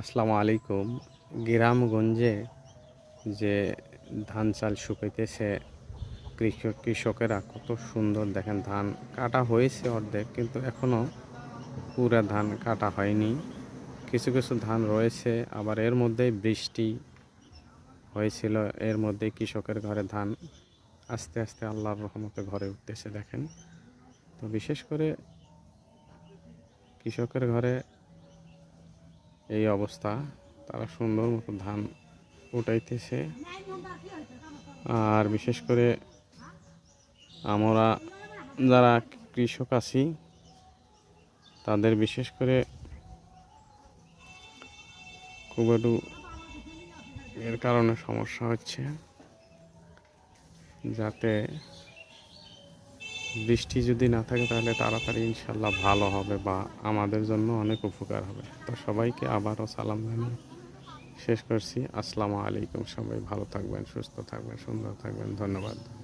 আসসালামু আলাইকুম। গ্রামগঞ্জে যে ধান চাল শুকাইতেছে, কৃষক কৃষকেরা কত সুন্দর দেখেন, ধান কাটা হয়েছে অর্ধেক, কিন্তু এখনও পুরা ধান কাটা হয়নি। কিছু কিছু ধান রয়েছে, আবার এর মধ্যে বৃষ্টি হয়েছিল, এর মধ্যে কৃষকের ঘরে ধান আস্তে আস্তে আল্লাহর রহমতে ঘরে উঠতেছে, দেখেন। তো বিশেষ করে কৃষকের ঘরে এই অবস্থা। তারা সুন্দর মতো ধান উঠাইতেছে। আর বিশেষ করে আমরা যারা কৃষক আছি, তাদের বিশেষ করে খুব একটু এর কারণে সমস্যা হচ্ছে, যাতে বৃষ্টি যদি না থাকে তাহলে তাড়াতাড়ি ইনশাল্লাহ ভালো হবে বা আমাদের জন্য অনেক উপকার হবে। তো সবাইকে আবারও সালাম জানিয়ে শেষ করছি। আসসালামু আলাইকুম সবাই, ভালো থাকবেন, সুস্থ থাকবেন, সুন্দর থাকবেন। ধন্যবাদ।